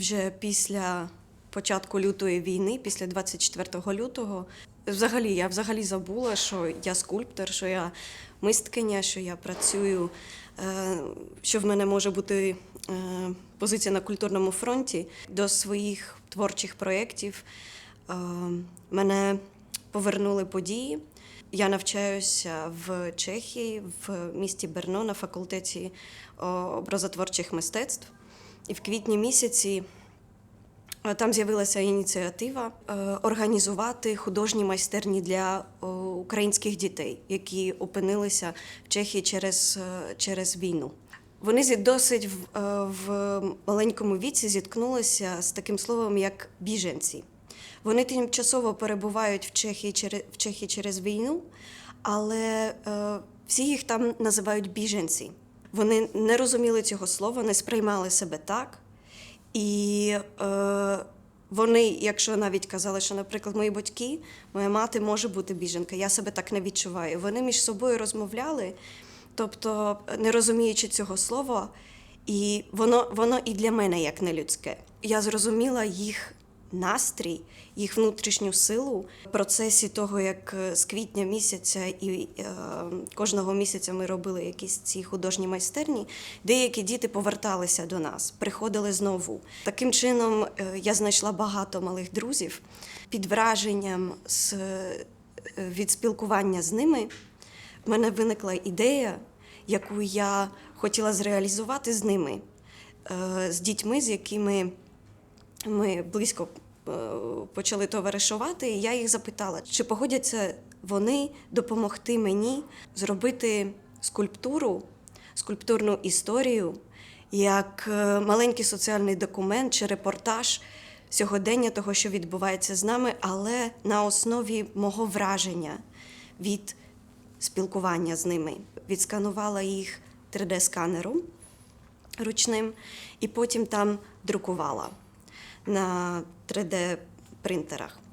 вже після початку лютої війни, після 24 лютого. Взагалі, я взагалі забула, що я скульптор, що я мисткиня, що я працюю, е, що в мене може бути е, позиція на культурному фронті. До своїх творчих проєктів е, мене повернули події. Я навчаюся в Чехії, в місті Берно на факультеті образотворчих мистецтв. І в квітні місяці там з'явилася ініціатива е, організувати художні майстерні для українських дітей, які опинилися в Чехії через, е, через війну. Вони досить в, е, в маленькому віці зіткнулися з таким словом, як біженці. Вони тимчасово перебувають в Чехії через, в Чехії через війну, але е, всі їх там називають біженці. Вони не розуміли цього слова, не сприймали себе так. І е, вони, якщо навіть казали, що, наприклад, мої батьки, моя мати може бути біженка, я себе так не відчуваю. Вони між собою розмовляли, тобто не розуміючи цього слова, і воно, воно і для мене як нелюдське. Я зрозуміла їх настрій, їх внутрішню силу в процесі того, як е, з квітня місяця і е, кожного місяця ми робили якісь ці художні майстерні. Деякі діти поверталися до нас, приходили знову. Таким чином е, я знайшла багато малих друзів під враженням з, е, від спілкування з ними. В мене виникла ідея, яку я хотіла зреалізувати з ними, з дітьми, з якими ми близько е, почали товаришувати, і я їх запитала, чи погодяться вони допомогти мені зробити скульптуру, скульптурну історію як е, маленький соціальний документ чи репортаж сьогодення того, що відбувається з нами, але на основі мого враження від спілкування з ними. Відсканувала їх 3D-сканером ручним і потім там друкувала na 3D printerach.